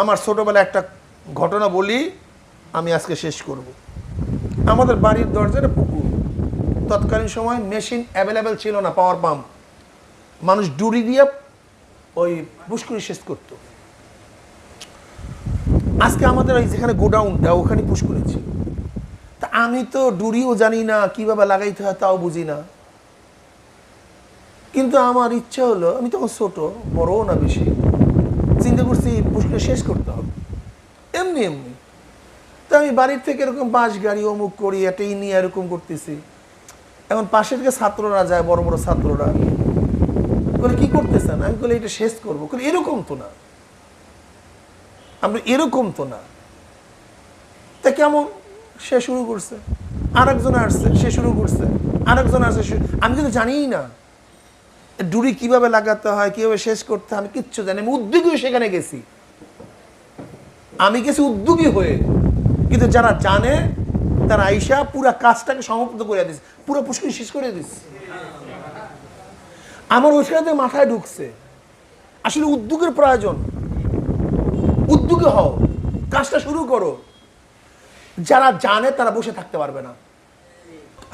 আমার ছোটোবেলায় একটা ঘটনা বলি, আমি আজকে শেষ করব। আমাদের বাড়ির দরজাটা পুকুর। তৎকালীন সময় মেশিন অ্যাভেলেবেল ছিল না পাওয়ার পাম্প মানুষ ডুরি দিয়ে ওই পুষ্করি শেষ করতো। আজকে আমাদের ওই যেখানে গোডাউনটা ওখানে পুষ্করি তা আমি তো ডুরিও জানি না, কীভাবে লাগাইতে হয় তাও বুঝি না। কিন্তু আমার ইচ্ছা হলো, আমি তখন ছোট, বড়ও না বেশি, চিন্তা করছি পুষ্করে শেষ করতে হবে। এমনি এমনি। তো আমি বাড়ির থেকে এরকম বাস গাড়ি, অমুক করি, একটা ই নিয়ে এরকম করতেছি। এখন পাশে থেকে ছাত্ররা যায়, বড় বড় ছাত্ররা, বলে, কি করতেছেন? আমি বলে, এটা শেষ করব। বলে, এরকম তো না। আমরা এরকম তো না। তা কেমন? সে শুরু করছে। আরেকজন আসছে, সে শুরু করছে। আরেকজন আসছে আমি কিন্তু জানিই না। ডুরি কীভাবে লাগাতে হয়, কীভাবে শেষ করতে হয়, আমি কিচ্ছু জানি আমি উদ্যোগী সেখানে গেছি। আমি গেছি উদ্যোগী হয়ে। কিন্তু যারা জানে, তারা আইসা পুরা কাজটাকে সমাপ্ত করে দিচ্ছে পুরো পুষ্করি শেষ করে দিচ্ছে আমার ওইখানে মাথায় ঢুকছে। আসলে উদ্যোগের প্রয়োজন। উদ্যোগী হও, কাজটা শুরু করো। যারা জানে, তারা বসে থাকতে পারবে না।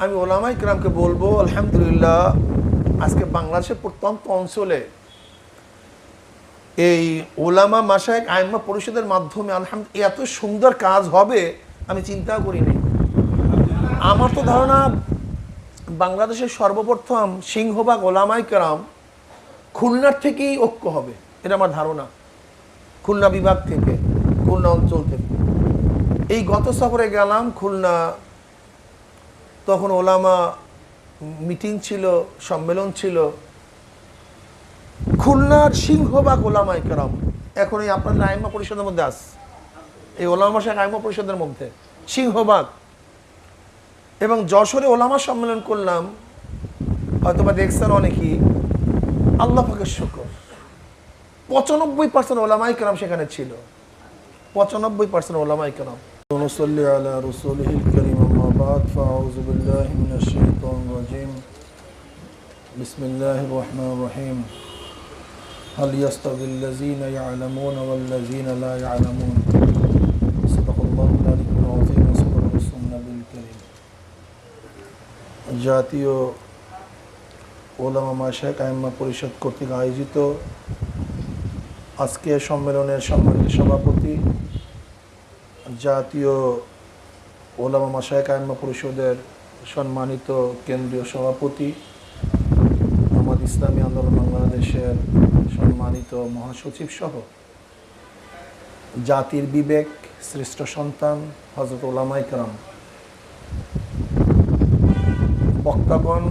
আমি ওলামাই কিরামকে বলব, আলহামদুলিল্লাহ, আজকে বাংলাদেশের প্রত্যন্ত অঞ্চলে এই ওলামা মাসায়ক আইম্মা পরিষদের মাধ্যমে আলহামদুলিল্লাহ এত সুন্দর কাজ হবে, আমি চিন্তাও করিনি আমার তো ধারণা বাংলাদেশের সর্বপ্রথম সিংহবাগ ওলামাই কেরাম খুলনার থেকেই ঐক্য হবে, এটা আমার ধারণা। খুলনা বিভাগ থেকে, খুলনা অঞ্চল থেকে। এই গত সফরে গেলাম, খুলনা তখন ওলামা মিটিং ছিল, সম্মেলন ছিল। খুলনার সিংহবাগ ওলামাই কেরাম এখন এই আপনাদের আইমা পরিষদের মধ্যে আস এই ওলামা শেখ আইমা পরিষদের মধ্যে সিংহবাগ এবং যশোরে ওলামা সম্মেলন করলাম হয়তোবা দেখছেন অনেকেই আল্লাহ পাকের শুকর পঁচানব্বই পার্সেন্ট ওলামাই কেরাম সেখানে ছিল পঁচানব্বই পার্সেন্ট ওলামাই কেরাম ونصلي على رسوله الكريم أما بعد فأعوذ بالله من الشيطان الرجيم بسم الله الرحمن الرحيم هل يستوي الذين يعلمون والذين لا يعلمون صدق الله العلي العظيم وصدق رسول النبي الكريم জাতীয় ওলামা মাশাক আইম্মা পরিষদ কর্তৃক আয়োজিত আজকে সম্মেলনের সম্মানিত সভাপতি জাতীয় ওলামা মাশায়েক আইম্মা পরিষদের সম্মানিত কেন্দ্রীয় সভাপতি আমাদের ইসলামী আন্দোলন বাংলাদেশের সম্মানিত মহাসচিব সহ জাতির বিবেক, শ্রেষ্ঠ সন্তান হজরত ওলামাই কালাম বক্তাগণ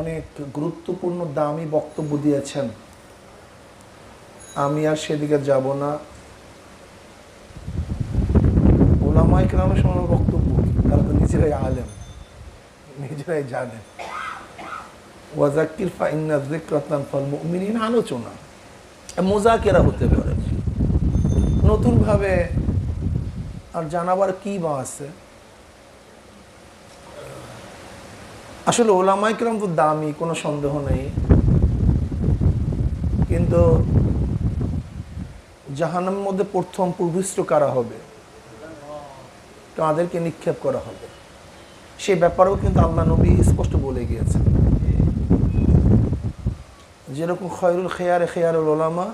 অনেক গুরুত্বপূর্ণ দামি বক্তব্য দিয়েছেন। আমি আর সেদিকে যাব না। ওলামাই কেরামের সময় বক্তব্য, তারা তো নিজেরাই আলেম, নিজেরাই জানেন। ওয়াজাক্কির ফাইন্না যিকরাতান ফাল মুমিনিন আলোচনা মোজাকেরা হতে পারে। নতুনভাবে আর জানাবার কি বা আছে? আসলে ওলামাই কেরাম তো দামি, কোনো সন্দেহ নেই। কিন্তু জাহান্নামের মধ্যে প্রথম পূর্বিষ্ট কারা হবে? তাদেরকে নিক্ষেপ করা হবে। সে ব্যাপারেও কিন্তু আল্লাহ নবী স্পষ্ট বলে গিয়েছেন। যেরকম খয়রুল খেয়ারে, খেয়ারুল ওলামা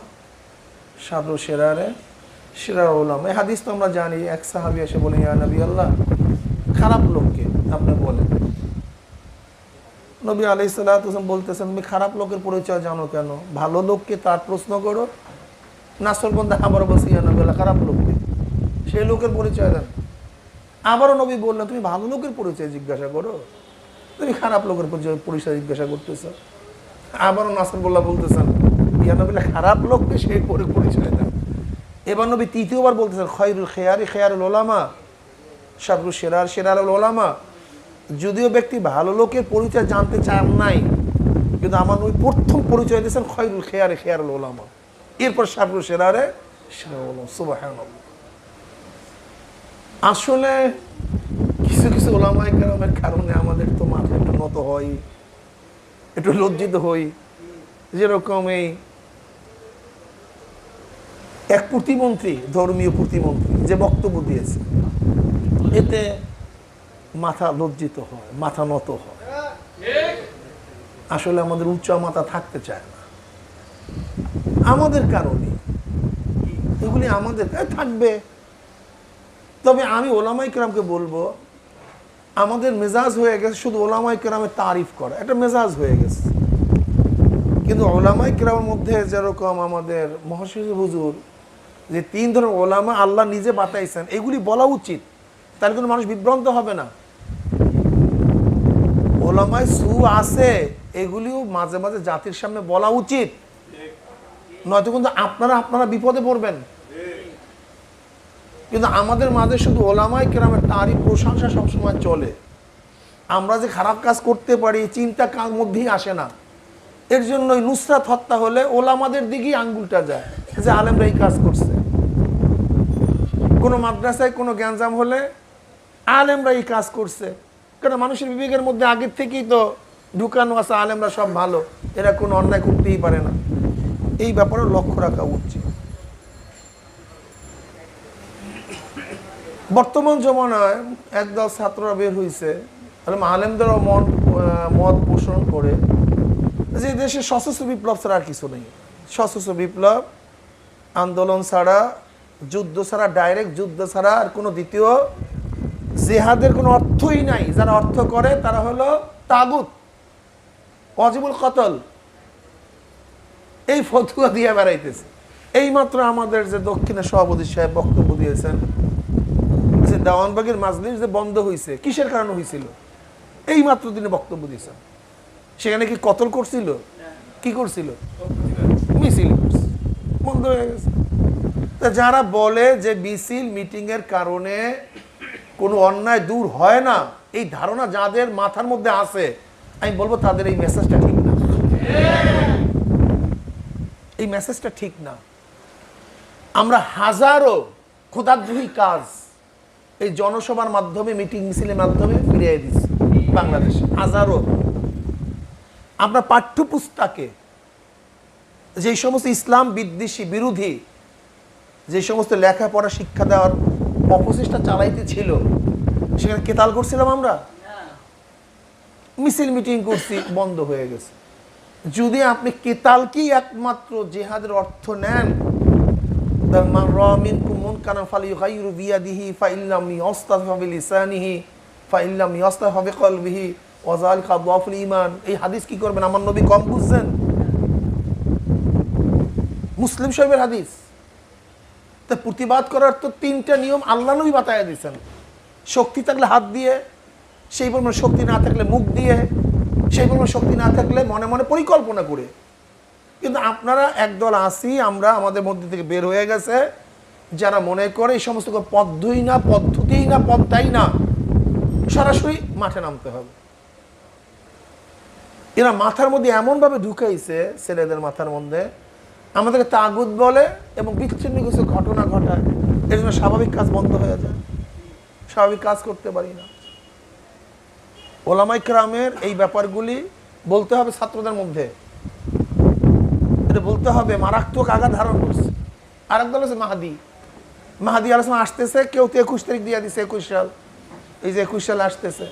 সাদু সেরারে সেরার ওলামা এই হাদিস তো আমরা জানি, এক সাহাবি এসে বলে, ইয়া নবী আল্লাহ, খারাপ লোককে আপনি বলেন। নবী আলাই সাল্লাম বলতেছেন, তুমি খারাপ লোকের পরিচয় জানো কেন? ভালো লোককে তার প্রশ্ন করো। নাসর বন্ধা আবার বলছি, ইয়া নবী আল্লাহ, খারাপ লোককে সেই লোকের পরিচয় দেন আবারও নবী বললেন, তুমি ভালো লোকের পরিচয় জিজ্ঞাসা করো। তুমি খারাপ লোকের পরিচয় পরিচয় জিজ্ঞাসা করতেছ। আবারও নাসর বল্লাহ বলতেছেন, ইয়া নবী খারাপ লোককে সেই পরে পরিচয় দেন। এবার নবী তৃতীয়বার বলতেছেন, খয়রুল খেয়ারি খেয়ারুল ওলামা সাবরু সেরার সেরারুল ওলামা। যদিও ব্যক্তি ভালো লোকের পরিচয় জানতে চান নাই, কিন্তু আমার নবী প্রথম পরিচয় দিয়েছেন খয়রুল খেয়ারে খেয়ারুল ওলামা। এরপর সাবরু সেরারে আসলে কিছু কিছু কেরামের কারণে আমাদের তো মাথা একটু নত হয়। একটু লজ্জিত হই। যেরকম এই এক প্রতিমন্ত্রী, ধর্মীয় প্রতিমন্ত্রী যে বক্তব্য দিয়েছে, এতে মাথা লজ্জিত হয়, মাথা নত হয়। আসলে আমাদের উচ্চ মাথা থাকতে চায় না। আমাদের কারণে এগুলি আমাদের থাকবে। তবে আমি ওলামাই কেরামকে বলব আমাদের মেজাজ হয়ে গেছে, শুধু ওলামাই কেরামের তারিফ করা। একটা মেজাজ হয়ে গেছে। কিন্তু ওলামাই কেরামের মধ্যে যেরকম আমাদের মহাশির হুজুর, যে তিন ধরনের ওলামা আল্লাহ নিজে বাতাইছেন, এগুলি বলা উচিত। তাহলে কোনো মানুষ বিভ্রান্ত হবে না। ওলামায় সু আছে, এগুলিও মাঝে মাঝে জাতির সামনে বলা উচিত। নয়তো কিন্তু আপনারা আপনারা বিপদে পড়বেন। কিন্তু আমাদের মাঝে শুধু ওলামাই কেরামের তারই প্রশংসা সবসময় চলে। আমরা যে খারাপ কাজ করতে পারি, চিন্তা কার মধ্যেই আসে না। এর জন্যই নুসরাত হত্যা হলে ওলামাদের দিকেই আঙ্গুলটা যায়, যে আলেমরা এই কাজ করছে। কোনো মাদ্রাসায় কোনো জ্ঞানজাম হলে আলেমরা এই কাজ করছে। কারণ মানুষের বিবেকের মধ্যে আগের থেকেই তো ঢুকানো আছে, আলেমরা সব ভালো। এরা কোনো অন্যায় করতেই পারে না। এই ব্যাপারে লক্ষ্য রাখা উচিত। বর্তমান জমানায় একদল ছাত্ররা বের হয়েছে তাহলে আলেমদেরও মন মত পোষণ করে যে দেশে সশস্ত্র বিপ্লব ছাড়া আর কিছু নেই। সশস্ত্র বিপ্লব, আন্দোলন ছাড়া, যুদ্ধ ছাড়া, ডাইরেক্ট যুদ্ধ ছাড়া আর কোনো দ্বিতীয় জেহাদের কোনো অর্থই নাই। যারা অর্থ করে, তারা হলো তাগুত অজিবুল কতল। এই ফতুয়া দিয়ে বেড়াইতেছে। এইমাত্র আমাদের যে দক্ষিণের সভাপতি সাহেব বক্তব্য দিয়েছেন দেওয়ানবাগের মাজলিস যে বন্ধ হয়েছে কিসের কারণে হয়েছিল এই মাত্র তিনি বক্তব্য দিয়েছেন। সেখানে কি কতল করছিল? কি করছিল? মিছিল বন্ধ হয়ে গেছে। তা যারা বলে যে মিছিল মিটিং এর কারণে কোনো অন্যায় দূর হয় না, এই ধারণা যাদের মাথার মধ্যে আছে, আমি বলব তাদের এই মেসেজটা ঠিক না। এই মেসেজটা ঠিক না। আমরা হাজারো ক্ষুদাদ্রোহী কাজ এই জনসভার মাধ্যমে মিটিং মিছিলের মাধ্যমে ফিরিয়ে দিচ্ছি বাংলাদেশ। হাজারো। আমরা পাঠ্যপুস্তকে যে সমস্ত ইসলাম বিদ্বেষী বিরোধী যে সমস্ত লেখাপড়া শিক্ষা দেওয়ার অপচেষ্টা চালাইতে ছিল সেখানে কেতাল করছিলাম আমরা? মিছিল মিটিং করছি বন্ধ হয়ে গেছে। যদি আপনি কেতালকেই একমাত্র জেহাদের অর্থ নেন মুসলিম সাহেবের হাদিস। তা প্রতিবাদ করার তো তিনটা নিয়ম আল্লাহ নবী বাতায় দিয়েছেন। শক্তি থাকলে হাত দিয়ে, সেই পরিমাণ শক্তি না থাকলে মুখ দিয়ে, সেই পরিমাণ শক্তি না থাকলে মনে মনে পরিকল্পনা করে। কিন্তু আপনারা একদল আসি আমরা আমাদের মধ্যে থেকে বের হয়ে গেছে। যারা মনে করে এই সমস্ত কোনো পদ্ধতি না, পদ্ধতিই না পদ্মাই না, সরাসরি মাঠে নামতে হবে। এরা মাথার মধ্যে এমনভাবে ঢুকাইছে, ছেলেদের মাথার মধ্যে, আমাদেরকে তাগুদ বলে এবং বিচ্ছিন্ন কিছু ঘটনা ঘটায়। এর জন্য স্বাভাবিক কাজ বন্ধ হয়ে যায়। স্বাভাবিক কাজ করতে পারি না। ওলামাই ক্রামের এই ব্যাপারগুলি বলতে হবে ছাত্রদের মধ্যে। এটা বলতে হবে, মারাত্মক আঘাত ধারণ করছে। আর একদল হচ্ছে মাহাদি। মাহাদি আলোচনা আসতেছে, কেউ তো একুশ তারিখ দিয়ে দিছে, একুশ সাল। এই যে একুশ সাল আসতেছে।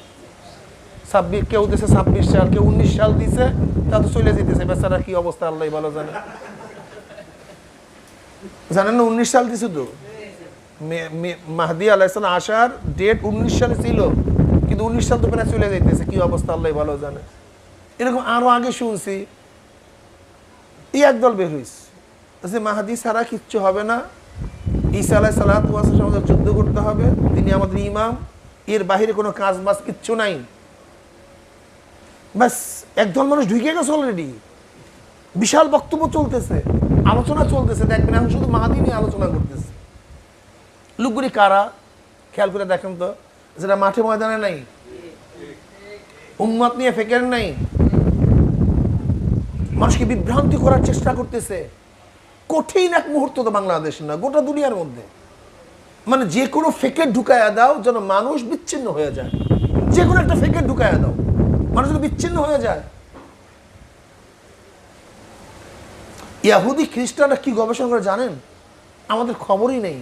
ছাব্বিশ, কেউ দিছে ছাব্বিশ সাল, কেউ উনিশ সাল দিছে, তা তো চলে যেতেছে। বেচারা কি অবস্থা আল্লাহ ভালো জানে। জানেন না উনিশ সাল দিছে তো? মাহদি আলাইসালাম আসার ডেট উনিশ সালে ছিল, কিন্তু উনিশ সাল তো প্রায় চলে যাইতেছে। কি অবস্থা আল্লাহ ভালো জানে। এরকম আরও আগে শুনছি এই একদল বের হইছে। যে মাহাদি ছাড়া কিচ্ছু হবে না। ঈসা আলাহ সঙ্গে যুদ্ধ করতে হবে। তিনি আমাদের ইমাম। এর বাহিরে কোনো কাজ বাজ কিচ্ছু নাই। ব্যাস, একদল মানুষ ঢুকে গেছে অলরেডি বিশাল বক্তব্য চলতেছে, আলোচনা চলতেছে। দেখবেন এখন শুধু মাহাদি নিয়ে আলোচনা করতেছে। লুকগুলি কারা খেয়াল করে দেখেন তো। যেটা মাঠে ময়দানে নাই, উম্মত নিয়ে ফেকের নাই। মানুষকে বিভ্রান্তি করার চেষ্টা করতেছে। কঠিন এক মুহূর্ত তো বাংলাদেশ না, গোটা দুনিয়ার মধ্যে। মানে যে কোনো ফেকে ঢুকায়া দাও যেন মানুষ বিচ্ছিন্ন হয়ে যায়। যে কোনো একটা ফেকে ঢুকায়া দাও, মানুষ বিচ্ছিন্ন হয়ে যায়। ইয়াহুদি খ্রিস্টানরা কি গবেষণা করে জানেন? আমাদের খবরই নেই।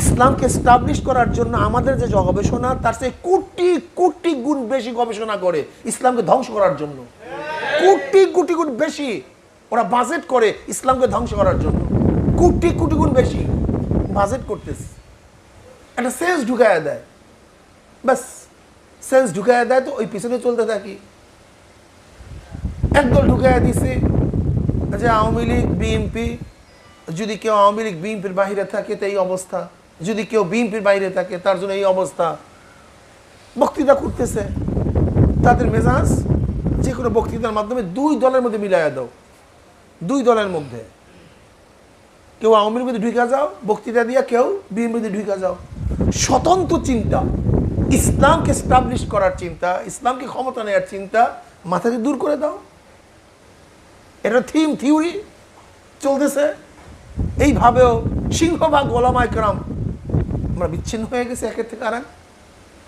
ইসলামকে স্টাবলিশ করার জন্য আমাদের যে গবেষণা, তার চেয়ে কোটি কোটি গুণ বেশি গবেষণা করে ইসলামকে ধ্বংস করার জন্য। কোটি কোটি গুণ বেশি ওরা বাজেট করে ইসলামকে ধ্বংস করার জন্য। কোটি কোটি গুণ বেশি বাজেট করতেছে। একটা সেন্স ঢুকায় দেয়। ব্যাস সেন্স ঢুকায় দেয় তো ওই পিছনে চলতে থাকি। একদল ঢুকায় দিছে যে আওয়ামী লীগ বিএনপি যদি কেউ আওয়ামী লীগ বিএনপির বাইরে থাকে তো এই অবস্থা। যদি কেউ বিএনপির বাইরে থাকে তার জন্য এই অবস্থা। বক্তৃতা করতেছে। তাদের মেজাজ যে কোনো বক্তৃতার মাধ্যমে দুই দলের মধ্যে মিলাইয়া দাও। দুই দলের মধ্যে। কেউ আওয়ামী লীগের ঢুকা যাও, বক্তৃতা দিয়া কেউ বিএনপির মধ্যে ঢুকা যাও। স্বতন্ত্র চিন্তা, ইসলামকে স্টাবলিশ করার চিন্তা, ইসলামকে ক্ষমতা নেওয়ার চিন্তা মাথা থেকে দূর করে দাও। এটা থিম থিওরি চলতেছে। এইভাবেও সিংহভাগ ওলামায় কেরাম আমরা বিচ্ছিন্ন হয়ে গেছে একের থেকে আর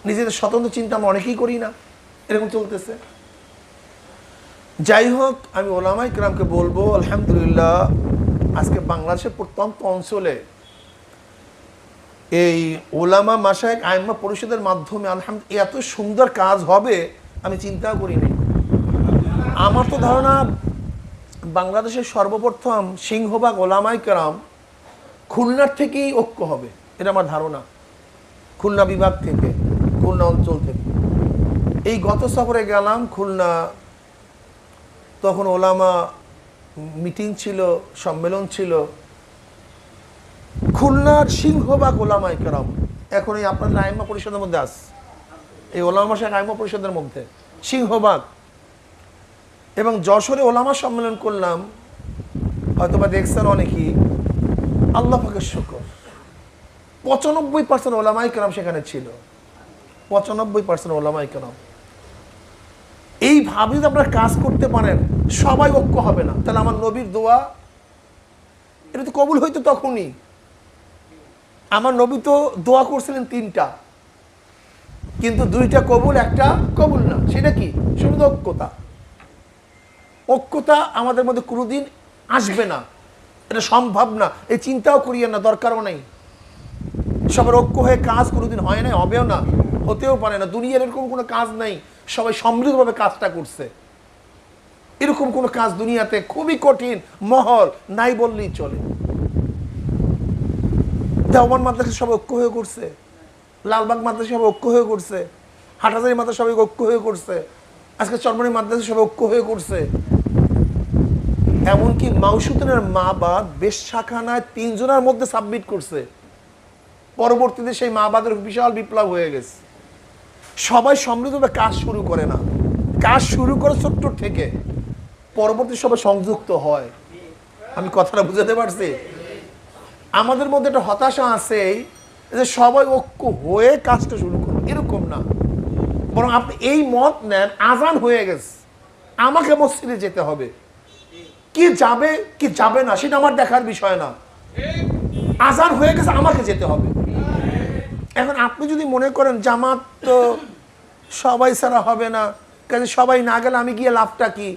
নিজেদের স্বতন্ত্র চিন্তা আমরা অনেকেই করি না। এরকম চলতেছে। যাই হোক আমি ওলামাই কেরামকে বলব, আলহামদুলিল্লাহ, আজকে বাংলাদেশের প্রত্যন্ত অঞ্চলে এই ওলামা মাসায়ক আইম্মা পরিষদের মাধ্যমে আলহামদুলিল্লাহ এত সুন্দর কাজ হবে, আমি চিন্তাও করিনি। আমার তো ধারণা, বাংলাদেশের সর্বপ্রথম সিংহবাগ ওলামাই কেরাম খুলনার থেকেই ঐক্য হবে, এটা আমার ধারণা। খুলনা বিভাগ থেকে, খুলনা অঞ্চল থেকে। এই গত সফরে গেলাম খুলনা তখন ওলামা মিটিং ছিল, সম্মেলন ছিল। খুলনার সিংহবাগ ওলামাই কেরাম এখন এই আপনাদের আইমা পরিষদের মধ্যে আস এই ওলামা শাখ আইমা পরিষদের মধ্যে সিংহবাগ এবং যশোরে ওলামা সম্মেলন করলাম, হয়তোবা দেখছেন অনেকেই, আল্লাহ পাকের শুকর। পঁচানব্বই পার্সেন্ট ওলামাই কেরাম সেখানে ছিল। পঁচানব্বই পার্সেন্ট ওলামাই কেরাম। এইভাবে যদি আপনারা কাজ করতে পারেন সবাই ঐক্য হবে না। তাহলে আমার নবীর দোয়া, এটা তো কবুল হইতো তখনই। আমার নবী তো দোয়া করছিলেন তিনটা। কিন্তু দুইটা কবুল, একটা কবুল না। সেটা কি? শুধু ঐক্যতা। ঐক্যতা আমাদের মধ্যে কোনোদিন আসবে না। এটা সম্ভব না। এই চিন্তাও করিয়েন না, দরকারও নাই। সবার ঐক্য হয়ে কাজ কোনোদিন হয় না হবেও না, হতেও পারে না। দুনিয়ার এরকম কোনো কাজ নাই। সবাই সমৃদ্ধভাবে কাজটা করছে। এরকম কোনো কাজ দুনিয়াতে খুবই কঠিন, মহল নাই বললেই চলে। দেওয়ান মাদ্রাসা সবাই ঐক্য হয়ে করছে লালবাগ মাদ্রাসা সবাই ঐক্য হয়ে করছে হাটাজারি মাদ্রাসা সবাই ঐক্য হয়ে করছে আজকে চরমনি মাদ্রাসা সবাই ঐক্য হয়ে করছে এমনকি মাউসুদ্দিনের মা বাদ বেশ শাখানায় তিনজনের মধ্যে সাবমিট করছে। পরবর্তীতে সেই মা বাদের বিশাল বিপ্লব হয়ে গেছে। সবাই সমৃদ্ধভাবে কাজ শুরু করে না। কাজ শুরু করে ছোট্ট থেকে। পরবর্তী সবাই সংযুক্ত হয়। আমি কথাটা বুঝাতে পারছি? আমাদের মধ্যে একটা হতাশা আছে যে সবাই ঐক্য হয়ে কাজটা শুরু করবে। এরকম না। বরং আপনি এই মত নেন, আজান হয়ে গেছে। আমাকে মসজিদে যেতে হবে। কি যাবে কি যাবে না, সেটা আমার দেখার বিষয় না। আজান হয়ে গেছে, আমাকে যেতে হবে। এখন আপনি যদি মনে করেন জামাত তো সবাই ছাড়া হবে না, কাজে সবাই না গেলে আমি গিয়ে লাভটা কি?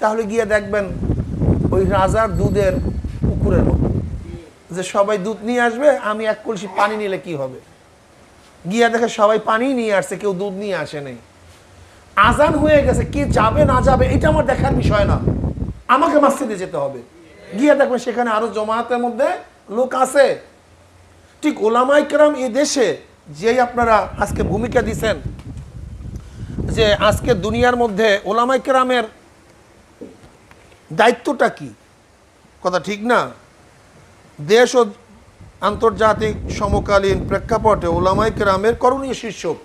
তাহলে গিয়ে দেখবেন ওই রাজার দুধের পুকুরের মতো। যে সবাই দুধ নিয়ে আসবে, আমি এক কলসি পানি নিলে কি হবে? গিয়া দেখে সবাই পানি নিয়ে আসছে, কেউ দুধ নিয়ে আসে নেই। আজান হয়ে গেছে, কে যাবে না যাবে, এটা আমার দেখার বিষয় না। আমাকে মাসজিদে যেতে হবে। গিয়ে দেখবেন সেখানে আরও জমাতের মধ্যে লোক আছে। ঠিক ওলামাই কেরাম এ দেশে যেই আপনারা আজকে ভূমিকা দিছেন, যে আজকে দুনিয়ার মধ্যে ওলামাই কেরামের দায়িত্বটা কি? কথা ঠিক না? দেশ ও আন্তর্জাতিক সমকালীন প্রেক্ষাপটে ওলামাই কেরামের করণীয় শীর্ষক।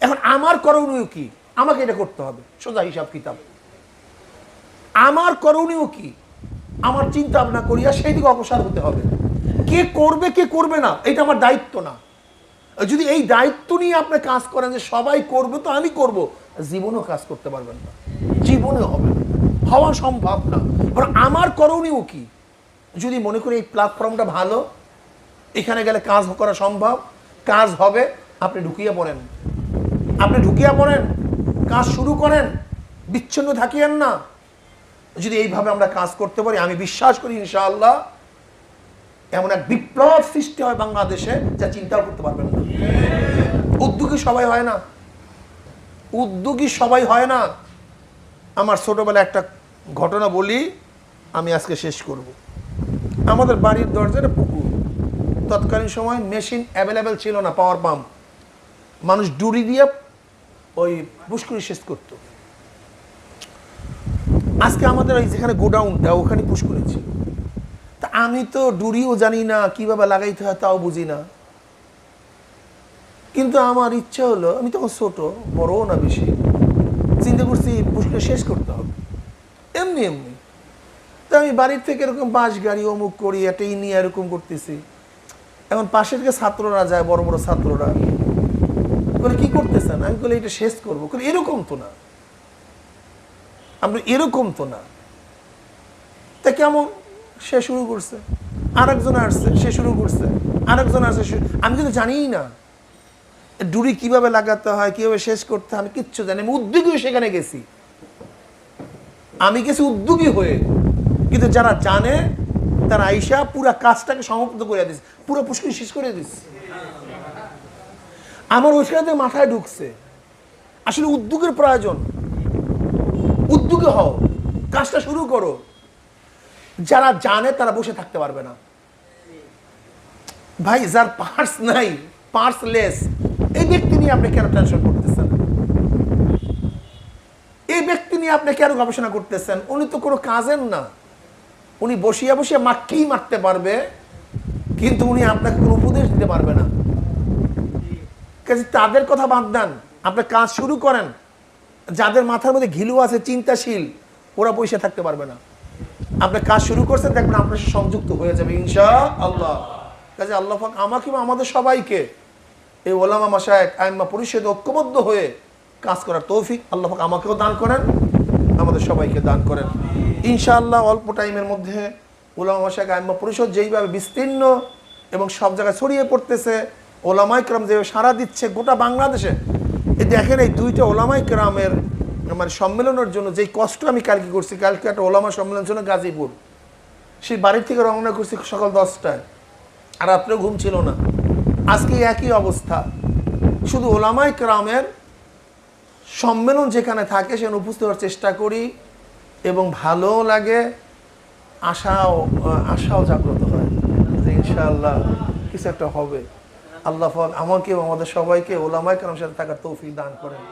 এখন আমার করণীয় কি? আমাকে এটা করতে হবে। সোজা হিসাব কিতাব। আমার করণীয় কি? আমার চিন্তা ভাবনা করিয়া সেই দিকে অগ্রসর হতে হবে। কে করবে কে করবে না, এটা আমার দায়িত্ব না। যদি এই দায়িত্ব নিয়ে আপনি কাজ করেন যে সবাই করবে তো আমি করব, জীবনেও কাজ করতে পারবেন না। জীবনে হবে না। হওয়া সম্ভব না। আমার করণীয় কি? যদি মনে করি এই প্ল্যাটফর্মটা ভালো, এখানে গেলে কাজ করা সম্ভব, কাজ হবে, আপনি ঢুকিয়ে পড়েন। আপনি ঢুকিয়ে পড়েন, কাজ শুরু করেন, বিচ্ছিন্ন থাকিয়েন না। যদি এইভাবে আমরা কাজ করতে পারি, আমি বিশ্বাস করি ইনশাআল্লাহ, এমন এক বিপ্লব সৃষ্টি হয় বাংলাদেশে যা চিন্তাও করতে পারবেন না। উদ্যোগী সবাই হয় না। উদ্যোগী সবাই হয় না। আমার ছোটবেলায় একটা ঘটনা বলি, আমি আজকে শেষ করব। আমাদের বাড়ির দরজাটা পুকুর। তৎকালীন সময় মেশিন অ্যাভেলেবেল ছিল না পাওয়ার পাম্প মানুষ ডুরি দিয়ে ওই পুষ্করি শেষ করতো। আজকে আমাদের ওই যেখানে গোডাউনটা ওখানে পুষ্করি ছিল। তা আমি তো ডুরিও জানি না, কীভাবে লাগাইতে হয় তাও বুঝি না। কিন্তু আমার ইচ্ছা হলো, আমি তখন ছোট, বড়ও না বেশি, চিন্তা করছি পুষ্করি শেষ করতে হবে। এমনি এমনি। তো আমি বাড়ির থেকে এরকম বাস গাড়ি অমুক করি একটা ই নিয়ে এরকম করতেছি। এখন পাশে থেকে ছাত্ররা যায় বড় বড় ছাত্ররা বলে কি করতেছেন? আমি বলে এটা শেষ করব। বলে, এরকম তো না। আপনি এরকম তো না। তা কেমন? সে শুরু করছে। আরেকজন আসছে সে শুরু করছে। আরেকজন আসছে আমি কিন্তু জানিই না। ডুরি কীভাবে লাগাতে হয় কীভাবে শেষ করতে হয় আমি কিচ্ছু জানি আমি উদ্যোগী হয়ে সেখানে গেছি। আমি গেছি উদ্যোগী হয়ে। কিন্তু যারা জানে, তারা আইসা পুরা কাজটাকে সমাপ্ত করে দিচ্ছে পুরো পুষ্করি শেষ করে দিচ্ছে আমার ওইখানে মাথায় ঢুকছে। আসলে উদ্যোগের প্রয়োজন। উদ্যোগে হও, কাজটা শুরু করো। যারা জানে, তারা বসে থাকতে পারবে না। ভাই, যার পার্স নাই পার্স লেস এই ব্যক্তি নিয়ে আপনি কেন টেনশন করতেছেন? এই ব্যক্তি নিয়ে আপনি কেন গবেষণা করতেছেন? উনি তো কোনো কাজের না। উনি বসিয়া বসিয়া মাক্কেই মারতে পারবে, কিন্তু উনি আপনাকে কোনো উপদেশ দিতে পারবে না। কাজে তাদের কথা বাদ দেন। আপনি কাজ শুরু করেন। যাদের মাথার মধ্যে ঘিলু আছে, চিন্তাশীল, ওরা বসে থাকতে পারবে না। আপনি কাজ শুরু করছেন, দেখবেন আপনার সংযুক্ত হয়ে যাবে ইনশা আল্লাহ কাজে আল্লাহ আমাকে আমাদের সবাইকে, এই ওলামা মাসায়ক আইম্মা পরিষদ ঐক্যবদ্ধ হয়ে কাজ করার তৌফিক, আল্লাহ আমাকেও দান করেন, আমাদের সবাইকে দান করেন। ইনশাআল্লাহ অল্প টাইমের মধ্যে ওলামা মাসায়ক আইম্মা পরিষদ যেইভাবে বিস্তীর্ণ এবং সব জায়গায় ছড়িয়ে পড়তেছে ওলামাই ক্রাম যেভাবে সারা দিচ্ছে, গোটা বাংলাদেশে। এই দেখেন এই দুইটা ওলামাই ক্রামের মানে সম্মেলনের জন্য যেই কষ্ট আমি কালকে করছি, কালকে একটা ওলামা সম্মেলন ছিল গাজীপুর। সেই বাড়ির থেকে রওনা করছি সকাল দশটায়, আর রাত্রেও ঘুম ছিল না। আজকে একই অবস্থা। শুধু ওলামাই ক্রামের সম্মেলন যেখানে থাকে সেখানে উপস্থিত হওয়ার চেষ্টা করি এবং ভালো লাগে, আশাও আশাও জাগ্রত হয় যে ইনশাআল্লাহ কিছু একটা হবে। আল্লাহ আমাকে আমাদের সবাইকে ওলামায় কেন সাথে থাকার তৌফিক দান করেন।